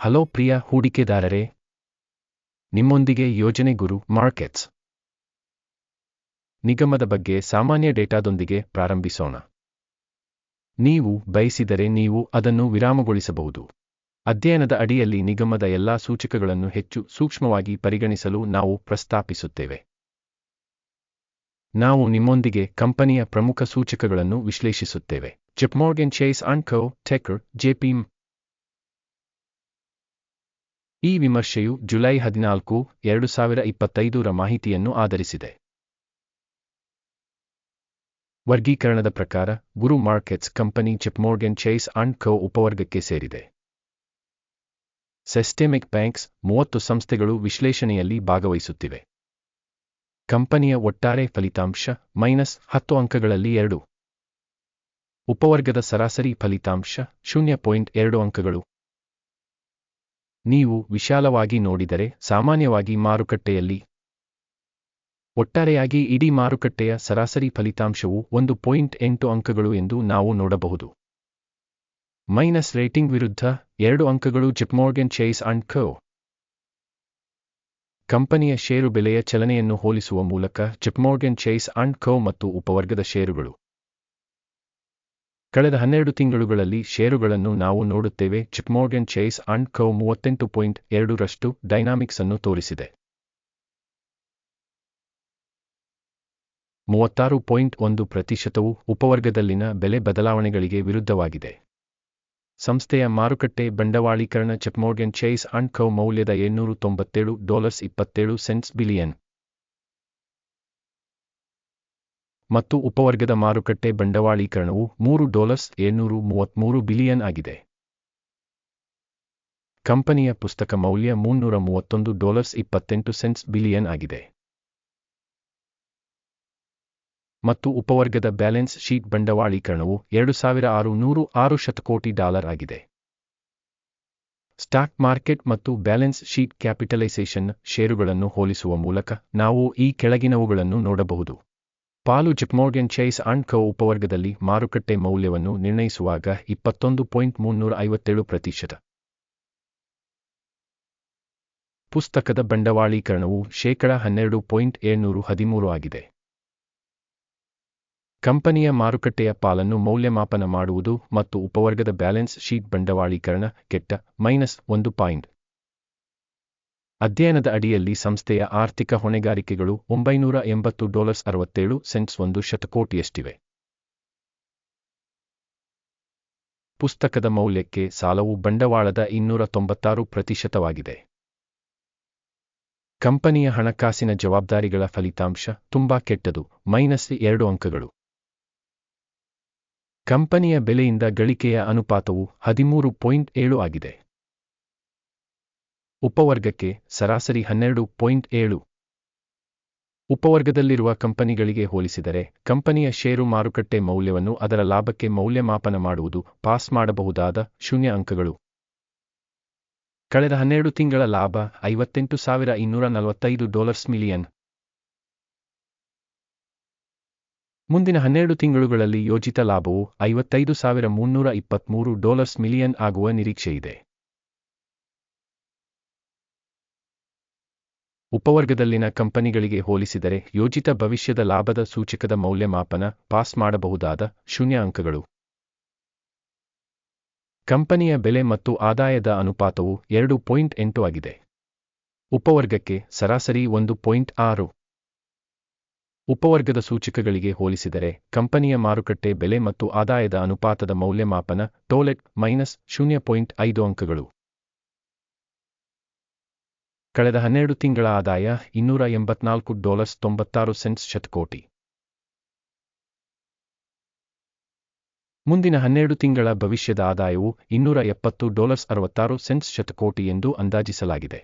Hello ಪ್ರಿಯ ಹೂಡಿಕೆದಾರರೇ. ನಿಮ್ಮೊಂದಿಗೆ ಯೋಜನೆ ಗುರು markets. ನಿಗಮದ ಬಗ್ಗೆ ಸಾಮಾನ್ಯ ಡೇಟಾದೊಂದಿಗೆ ಪ್ರಾರಂಭಿಸೋಣ. ನೀವು ಬಯಸಿದರೆ ನೀವು ಅದನ್ನು ವಿರಾಮಗೊಳಿಸಬಹುದು. ಅಧ್ಯಯನದ ಅಡಿಯಲ್ಲಿ ನಿಗಮದ ಎಲ್ಲಾ ಸೂಚಕಗಳನ್ನು ಹೆಚ್ಚು ಸೂಕ್ಷ್ಮವಾಗಿ ಪರಿಗಣಿಸಲು ನಾವು ಪ್ರಸ್ತಾಪಿಸುತ್ತೇವೆ. ನಾವು ನಿಮ್ಮೊಂದಿಗೆ ಕಂಪನಿಯ ಪ್ರಮುಖ ಸೂಚಕಗಳನ್ನು ವಿಶ್ಲೇಷಿಸುತ್ತೇವೆ. ಚಿಪ್ಮೋರ್ಗನ್ ಚೇಸ್ ಅಂಡ್ ಕೋ ಟೆಕರ್ ಜೆಪಿಮ್ ಈ ವಿಮರ್ಶೆಯು ಜುಲೈ ಹದಿನಾಲ್ಕು, ಎರಡು ಸಾವಿರ ಇಪ್ಪತ್ತೈದರ ಮಾಹಿತಿಯನ್ನು ಆಧರಿಸಿದೆ. ವರ್ಗೀಕರಣದ ಪ್ರಕಾರ, ಗುರು markets company JPMorgan Chase and co ಉಪವರ್ಗಕ್ಕೆ ಸೇರಿದೆ. ಸೆಸ್ಟೆಮಿಕ್ ಬ್ಯಾಂಕ್ಸ್ ಮೂವತ್ತು ಸಂಸ್ಥೆಗಳು ವಿಶ್ಲೇಷಣೆಯಲ್ಲಿ ಭಾಗವಹಿಸುತ್ತಿವೆ. ಕಂಪನಿಯ ಒಟ್ಟಾರೆ ಫಲಿತಾಂಶ ಮೈನಸ್ ಹತ್ತು ಅಂಕಗಳಲ್ಲಿ ಎರಡು. ಉಪವರ್ಗದ ಸರಾಸರಿ ಫಲಿತಾಂಶ ಶೂನ್ಯ ಪಾಯಿಂಟ್ ಎರಡು ಅಂಕಗಳು. ನೀವು ವಿಶಾಲವಾಗಿ ನೋಡಿದರೆ ಸಾಮಾನ್ಯವಾಗಿ ಮಾರುಕಟ್ಟೆಯಲ್ಲಿ ಒಟ್ಟಾರೆಯಾಗಿ ಇಡೀ ಮಾರುಕಟ್ಟೆಯ ಸರಾಸರಿ ಫಲಿತಾಂಶವು ಒಂದು ಪಾಯಿಂಟ್ ಎಂಟು ಅಂಕಗಳು ಎಂದು ನಾವು ನೋಡಬಹುದು. ಮೈನಸ್ ರೇಟಿಂಗ್ ವಿರುದ್ಧ ಎರಡು ಅಂಕಗಳು ಜಿಪ್ಮೋರ್ಗನ್ ಚೇಸ್ ಅಂಡ್ ಕೋ. ಕಂಪನಿಯ ಷೇರು ಬೆಲೆಯ ಚಲನೆಯನ್ನು ಹೋಲಿಸುವ ಮೂಲಕ ಜಿಪ್ಮೋರ್ಗನ್ ಚೇಸ್ ಅಂಡ್ ಕೋ ಮತ್ತು ಉಪವರ್ಗದ ಷೇರುಗಳು. ಕಳೆದ ಹನ್ನೆರಡು ತಿಂಗಳುಗಳಲ್ಲಿ ಷೇರುಗಳನ್ನು ನಾವು ನೋಡುತ್ತೇವೆ. ಚಿಪ್ಮೋರ್ಗನ್ ಚೇಸ್ ಅಂಡ್ ಕೌ ಮೂವತ್ತೆಂಟು ಪಾಯಿಂಟ್ ಎರಡರಷ್ಟು ಡೈನಾಮಿಕ್ಸ್ ಅನ್ನು ತೋರಿಸಿದೆ. ಮೂವತ್ತಾರು ಪಾಯಿಂಟ್ ಒಂದು ಪ್ರತಿಶತವು ಉಪವರ್ಗದಲ್ಲಿನ ಬೆಲೆ ಬದಲಾವಣೆಗಳಿಗೆ ವಿರುದ್ಧವಾಗಿದೆ. ಸಂಸ್ಥೆಯ ಮಾರುಕಟ್ಟೆ ಬಂಡವಾಳೀಕರಣ ಚಿಪ್ಮೋರ್ಗನ್ ಚೇಸ್ ಅಂಡ್ ಕೌ ಮೌಲ್ಯದ ಏಳ್ನೂರು ತೊಂಬತ್ತೇಳು ಡಾಲರ್ಸ್ ಇಪ್ಪತ್ತೇಳು ಸೆಂಟ್ಸ್ ಬಿಲಿಯನ್. ಮತ್ತು ಉಪವರ್ಗದ ಮಾರುಕಟ್ಟೆ ಬಂಡವಾಳೀಕರಣವು ಮೂರು ಡಾಲರ್ಸ್ ಏಳ್ನೂರು ಮೂವತ್ತ್ಮೂರು ಬಿಲಿಯನ್ ಆಗಿದೆ. ಕಂಪನಿಯ ಪುಸ್ತಕ ಮೌಲ್ಯ ಮುನ್ನೂರ ಮೂವತ್ತೊಂದು ಡಾಲರ್ಸ್ ಇಪ್ಪತ್ತೆಂಟು ಸೆಂಟ್ಸ್ ಬಿಲಿಯನ್ ಆಗಿದೆ. ಮತ್ತು ಉಪವರ್ಗದ ಬ್ಯಾಲೆನ್ಸ್ ಶೀಟ್ ಬಂಡವಾಳೀಕರಣವು ಎರಡು ಸಾವಿರ ಆರು ನೂರು ಆರು ಶತಕೋಟಿ ಡಾಲರ್ ಆಗಿದೆ. ಸ್ಟಾಕ್ ಮಾರ್ಕೆಟ್ ಮತ್ತು ಬ್ಯಾಲೆನ್ಸ್ ಶೀಟ್ ಕ್ಯಾಪಿಟಲೈಸೇಷನ್ ಷೇರುಗಳನ್ನು ಹೋಲಿಸುವ ಮೂಲಕ ನಾವು ಈ ಕೆಳಗಿನವುಗಳನ್ನು ನೋಡಬಹುದು. ಪಾಲು ಜಿಪ್ಮೋರ್ಗನ್ ಚೈಸ್ ಅಂಡ್ ಕೋ ಉಪವರ್ಗದಲ್ಲಿ ಮಾರುಕಟ್ಟೆ ಮೌಲ್ಯವನ್ನು ನಿರ್ಣಯಿಸುವಾಗ ಇಪ್ಪತ್ತೊಂದು ಪಾಯಿಂಟ್ ಮುನ್ನೂರ ಐವತ್ತೇಳು ಪ್ರತಿಶತ. ಪುಸ್ತಕದ ಬಂಡವಾಳೀಕರಣವು ಶೇಕಡ ಹನ್ನೆರಡು ಪಾಯಿಂಟ್ ಏಳ್ನೂರು ಹದಿಮೂರು ಆಗಿದೆ. ಕಂಪನಿಯ ಮಾರುಕಟ್ಟೆಯ ಪಾಲನ್ನು ಮೌಲ್ಯಮಾಪನ ಮಾಡುವುದು ಮತ್ತು ಉಪವರ್ಗದ ಬ್ಯಾಲೆನ್ಸ್ ಶೀಟ್ ಬಂಡವಾಳೀಕರಣ ಕೆಟ್ಟ ಮೈನಸ್ ಒಂದು ಪಾಯಿಂಟ್ ಅಧ್ಯಯನದ ಅಡಿಯಲ್ಲಿ ಸಂಸ್ಥೆಯ ಆರ್ಥಿಕ ಹೊಣೆಗಾರಿಕೆಗಳು ಒಂಬೈನೂರ ಎಂಬತ್ತು ಡಾಲರ್ಸ್ ಅರವತ್ತೇಳು ಸೆಂಟ್ಸ್ ಒಂದು ಶತಕೋಟಿಯಷ್ಟಿವೆ. ಪುಸ್ತಕದ ಮೌಲ್ಯಕ್ಕೆ ಸಾಲವು ಬಂಡವಾಳದ ಇನ್ನೂರ ತೊಂಬತ್ತಾರು ಪ್ರತಿಶತವಾಗಿದೆ. ಕಂಪನಿಯ ಹಣಕಾಸಿನ ಜವಾಬ್ದಾರಿಗಳ ಫಲಿತಾಂಶ ತುಂಬಾ ಕೆಟ್ಟದು, ಮೈನಸ್ ಎರಡು ಅಂಕಗಳು. ಕಂಪನಿಯ ಬೆಲೆಯಿಂದ ಗಳಿಕೆಯ ಅನುಪಾತವು ಹದಿಮೂರು ಪಾಯಿಂಟ್ ಏಳು ಆಗಿದೆ. ಉಪವರ್ಗಕ್ಕೆ ಸರಾಸರಿ ಹನ್ನೆರಡು ಪಾಯಿಂಟ್ ಏಳು. ಉಪವರ್ಗದಲ್ಲಿರುವ ಕಂಪನಿಗಳಿಗೆ ಹೋಲಿಸಿದರೆ, ಕಂಪನಿಯ ಷೇರು ಮಾರುಕಟ್ಟೆ ಮೌಲ್ಯವನ್ನು ಅದರ ಲಾಭಕ್ಕೆ ಮೌಲ್ಯಮಾಪನ ಮಾಡುವುದು ಪಾಸ್ ಮಾಡಬಹುದಾದ ಶೂನ್ಯ ಅಂಕಗಳು. ಕಳೆದ ಹನ್ನೆರಡು ತಿಂಗಳ ಲಾಭ ಐವತ್ತೆಂಟು ಸಾವಿರ ಇನ್ನೂರ ನಲವತ್ತೈದು ಡಾಲರ್ಸ್ ಮಿಲಿಯನ್. ಮುಂದಿನ ಹನ್ನೆರಡು ತಿಂಗಳುಗಳಲ್ಲಿ ಯೋಜಿತ ಲಾಭವು ಐವತ್ತೈದು ಸಾವಿರ ಮುನ್ನೂರ ಇಪ್ಪತ್ತ್ಮೂರು ಡಾಲರ್ಸ್ ಮಿಲಿಯನ್ ಆಗುವ ನಿರೀಕ್ಷೆಯಿದೆ. ಉಪವರ್ಗದಲ್ಲಿನ ಕಂಪನಿಗಳಿಗೆ ಹೋಲಿಸಿದರೆ ಯೋಜಿತ ಭವಿಷ್ಯದ ಲಾಭದ ಸೂಚಕದ ಮೌಲ್ಯಮಾಪನ ಪಾಸ್ ಮಾಡಬಹುದಾದ ಶೂನ್ಯ ಅಂಕಗಳು. ಕಂಪನಿಯ ಬೆಲೆ ಮತ್ತು ಆದಾಯದ ಅನುಪಾತವು ಎರಡು ಪಾಯಿಂಟ್ ಎಂಟು ಆಗಿದೆ. ಉಪವರ್ಗಕ್ಕೆ ಸರಾಸರಿ ಒಂದು ಪಾಯಿಂಟ್ ಆರು. ಉಪವರ್ಗದ ಸೂಚಕಗಳಿಗೆ ಹೋಲಿಸಿದರೆ ಕಂಪನಿಯ ಮಾರುಕಟ್ಟೆ ಬೆಲೆ ಮತ್ತು ಆದಾಯದ ಅನುಪಾತದ ಮೌಲ್ಯಮಾಪನ ಟೋಲೆಟ್ ಮೈನಸ್ ಶೂನ್ಯ ಪಾಯಿಂಟ್ ಐದು ಅಂಕಗಳು. ಕಳೆದ ಹನ್ನೆರಡು ತಿಂಗಳ ಆದಾಯ ಇನ್ನೂರ ಎಂಬತ್ನಾಲ್ಕು ಡಾಲರ್ಸ್ ತೊಂಬತ್ತಾರು ಸೆಂಟ್ಸ್ ಶತಕೋಟಿ. ಮುಂದಿನ ಹನ್ನೆರಡು ತಿಂಗಳ ಭವಿಷ್ಯದ ಆದಾಯವು ಇನ್ನೂರ ಎಪ್ಪತ್ತು ಡಾಲರ್ಸ್ ಅರವತ್ತಾರು ಸೆಂಟ್ಸ್ ಶತಕೋಟಿ ಎಂದು ಅಂದಾಜಿಸಲಾಗಿದೆ.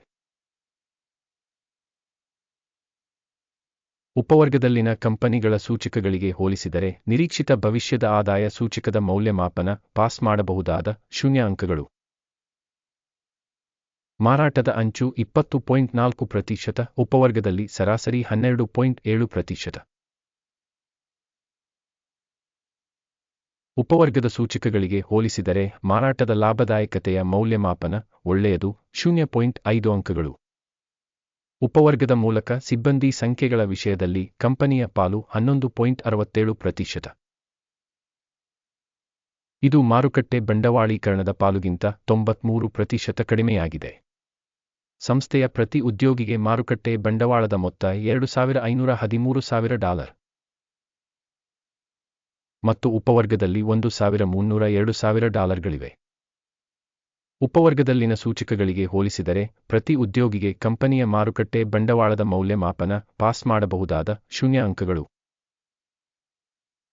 ಉಪವರ್ಗದಲ್ಲಿನ ಕಂಪನಿಗಳ ಸೂಚಕಗಳಿಗೆ ಹೋಲಿಸಿದರೆ ನಿರೀಕ್ಷಿತ ಭವಿಷ್ಯದ ಆದಾಯ ಸೂಚಕದ ಮೌಲ್ಯಮಾಪನ ಪಾಸ್ ಮಾಡಬಹುದಾದ ಶೂನ್ಯ ಅಂಕಗಳು. ಮಾರಾಟದ ಅಂಚು ಇಪ್ಪತ್ತು ಪಾಯಿಂಟ್ ನಾಲ್ಕು ಪ್ರತಿಶತ, ಉಪವರ್ಗದಲ್ಲಿ ಸರಾಸರಿ ಹನ್ನೆರಡು ಪಾಯಿಂಟ್ ಏಳು ಪ್ರತಿಶತ. ಉಪವರ್ಗದ ಸೂಚಕಗಳಿಗೆ ಹೋಲಿಸಿದರೆ ಮಾರಾಟದ ಲಾಭದಾಯಕತೆಯ ಮೌಲ್ಯಮಾಪನ ಒಳ್ಳೆಯದು, ಶೂನ್ಯ ಪಾಯಿಂಟ್ ಐದು ಅಂಕಗಳು. ಉಪವರ್ಗದ ಮೂಲಕ ಸಿಬ್ಬಂದಿ ಸಂಖ್ಯೆಗಳ ವಿಷಯದಲ್ಲಿ ಕಂಪನಿಯ ಪಾಲು ಹನ್ನೊಂದು ಪಾಯಿಂಟ್ ಅರವತ್ತೇಳು ಪ್ರತಿಶತ. ಇದು ಮಾರುಕಟ್ಟೆ ಬಂಡವಾಳೀಕರಣದ ಪಾಲುಗಿಂತ ತೊಂಬತ್ಮೂರು ಪ್ರತಿಶತ ಕಡಿಮೆಯಾಗಿದೆ. ಸಂಸ್ಥೆಯ ಪ್ರತಿ ಉದ್ಯೋಗಿಗೆ ಮಾರುಕಟ್ಟೆ ಬಂಡವಾಳದ ಮೊತ್ತ ಎರಡು ಸಾವಿರ ಐನೂರ ಹದಿಮೂರು ಸಾವಿರ ಡಾಲರ್. ಮತ್ತು ಉಪವರ್ಗದಲ್ಲಿ ಒಂದು ಸಾವಿರ ಮುನ್ನೂರ ಎರಡು ಸಾವಿರ ಡಾಲರ್ಗಳಿವೆ. ಉಪವರ್ಗದಲ್ಲಿನ ಸೂಚಕಗಳಿಗೆ ಹೋಲಿಸಿದರೆ, ಪ್ರತಿ ಉದ್ಯೋಗಿಗೆ ಕಂಪನಿಯ ಮಾರುಕಟ್ಟೆ ಬಂಡವಾಳದ ಮೌಲ್ಯಮಾಪನ ಪಾಸ್ ಮಾಡಬಹುದಾದ ಶೂನ್ಯ ಅಂಕಗಳು.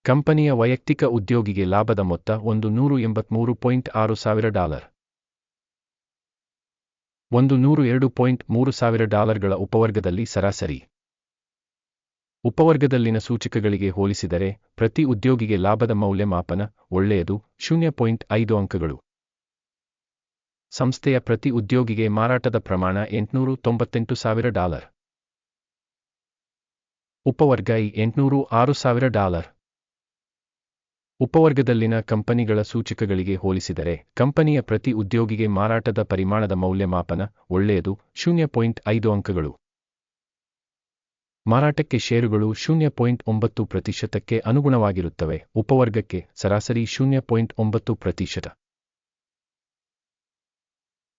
ಕಂಪನಿಯ ವೈಯಕ್ತಿಕ ಉದ್ಯೋಗಿಗೆ ಲಾಭದ ಮೊತ್ತ ಒಂದು ನೂರು ಎಂಬತ್ಮೂರು ಪಾಯಿಂಟ್ ಆರು ಸಾವಿರ ಡಾಲರ್. ಒಂದು ನೂರು ಎರಡು ಪಾಯಿಂಟ್ ಮೂರು ಸಾವಿರ ಡಾಲರ್ಗಳ ಉಪವರ್ಗದಲ್ಲಿ ಸರಾಸರಿ. ಉಪವರ್ಗದಲ್ಲಿನ ಸೂಚಕಗಳಿಗೆ ಹೋಲಿಸಿದರೆ, ಪ್ರತಿ ಉದ್ಯೋಗಿಗೆ ಲಾಭದ ಮೌಲ್ಯಮಾಪನ ಒಳ್ಳೆಯದು, ಶೂನ್ಯ ಪಾಯಿಂಟ್ ಅಂಕಗಳು. ಸಂಸ್ಥೆಯ ಪ್ರತಿ ಉದ್ಯೋಗಿಗೆ ಮಾರಾಟದ ಪ್ರಮಾಣ ಎಂಟುನೂರು ತೊಂಬತ್ತೆಂಟು ಸಾವಿರ ಡಾಲರ್. ಉಪವರ್ಗ ಎಂಟುನೂರು ಆರು ಸಾವಿರ ಡಾಲರ್. ಉಪವರ್ಗದಲ್ಲಿನ ಕಂಪನಿಗಳ ಸೂಚಕಗಳಿಗೆ ಹೋಲಿಸಿದರೆ, ಕಂಪನಿಯ ಪ್ರತಿ ಉದ್ಯೋಗಿಗೆ ಮಾರಾಟದ ಪರಿಮಾಣದ ಮೌಲ್ಯಮಾಪನ ಒಳ್ಳೆಯದು, ಶೂನ್ಯ ಪಾಯಿಂಟ್ ಐದು ಅಂಕಗಳು. ಮಾರಾಟಕ್ಕೆ ಷೇರುಗಳು ಶೂನ್ಯ ಪಾಯಿಂಟ್ ಒಂಬತ್ತು ಪ್ರತಿಶತಕ್ಕೆ ಅನುಗುಣವಾಗಿರುತ್ತವೆ, ಉಪವರ್ಗಕ್ಕೆ ಸರಾಸರಿ ಶೂನ್ಯ ಪಾಯಿಂಟ್ ಒಂಬತ್ತು ಪ್ರತಿಶತ.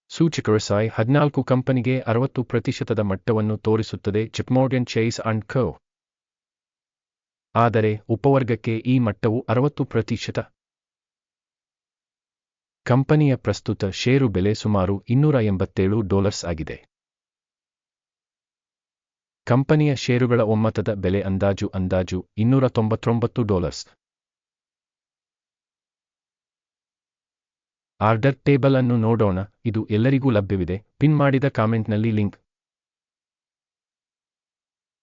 ಸೂಚಕ ಸಾಯ್ ಹದಿನಾಲ್ಕು ಕಂಪನಿಗೆ ಅರವತ್ತು ಪ್ರತಿಶತದ ಮಟ್ಟವನ್ನು ತೋರಿಸುತ್ತದೆ, ಚಿಪ್ಮೋರ್ಗನ್ ಚೇಸ್ ಅಂಡ್ ಕೋ. ಆದರೆ ಉಪವರ್ಗಕ್ಕೆ ಈ ಮಟ್ಟವು ಅರವತ್ತು ಪ್ರತಿಶತ. ಕಂಪನಿಯ ಪ್ರಸ್ತುತ ಷೇರು ಬೆಲೆ ಸುಮಾರು ಇನ್ನೂರ ಎಂಬತ್ತೇಳು ಡಾಲರ್ಸ್ ಆಗಿದೆ. ಕಂಪನಿಯ ಷೇರುಗಳ ಒಮ್ಮತದ ಬೆಲೆ ಅಂದಾಜು ಅಂದಾಜು ಇನ್ನೂರ ತೊಂಬತ್ತೊಂಬತ್ತು ಡಾಲರ್ಸ್. ಆರ್ಡರ್ ಟೇಬಲ್ ಅನ್ನು ನೋಡೋಣ, ಇದು ಎಲ್ಲರಿಗೂ ಲಭ್ಯವಿದೆ, ಪಿನ್ ಮಾಡಿದ ಕಾಮೆಂಟ್ನಲ್ಲಿ ಲಿಂಕ್.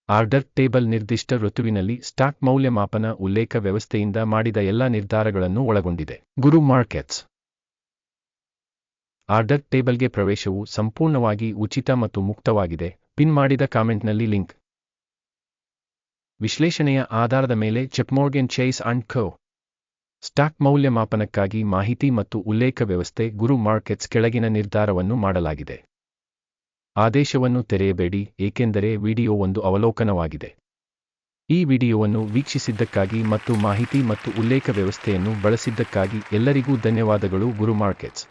ಆರ್ಡರ್ ಟೇಬಲ್ ನಿರ್ದಿಷ್ಟ ಋತುವಿನಲ್ಲಿ ಸ್ಟಾಕ್ ಮೌಲ್ಯಮಾಪನ ಉಲ್ಲೇಖ ವ್ಯವಸ್ಥೆಯಿಂದ ಮಾಡಿದ ಎಲ್ಲಾ ನಿರ್ಧಾರಗಳನ್ನು ಒಳಗೊಂಡಿದೆ. ಗುರು ಮಾರ್ಕೆಟ್ಸ್. ಆರ್ಡರ್ ಟೇಬಲ್ಗೆ ಪ್ರವೇಶವು ಸಂಪೂರ್ಣವಾಗಿ ಉಚಿತ ಮತ್ತು ಮುಕ್ತವಾಗಿದೆ. ಪಿನ್ ಮಾಡಿದ ಕಾಮೆಂಟ್ನಲ್ಲಿ ಲಿಂಕ್. ವಿಶ್ಲೇಷಣೆಯ ಆಧಾರದ ಮೇಲೆ JPMorgan Chase and co stock ಮೌಲ್ಯಮಾಪನಕ್ಕಾಗಿ ಮಾಹಿತಿ ಮತ್ತು ಉಲ್ಲೇಖ ವ್ಯವಸ್ಥೆ ಗುರು ಮಾರ್ಕೆಟ್ಸ್ ಕೆಳಗಿನ ನಿರ್ಧಾರವನ್ನು ಮಾಡಲಾಗಿದೆ. ಆದೇಶವನ್ನು ತೆರೆಯಬೇಡಿ, ಏಕೆಂದರೆ ವಿಡಿಯೋ ಒಂದು ಅವಲೋಕನವಾಗಿದೆ. ಈ ವಿಡಿಯೋವನ್ನು ವೀಕ್ಷಿಸಿದ್ದಕ್ಕಾಗಿ ಮತ್ತು ಮಾಹಿತಿ ಮತ್ತು ಉಲ್ಲೇಖ ವ್ಯವಸ್ಥೆಯನ್ನು ಬಳಸಿದ್ದಕ್ಕಾಗಿ ಎಲ್ಲರಿಗೂ ಧನ್ಯವಾದಗಳು, ಗುರು ಮಾರ್ಕೆಟ್ಸ್.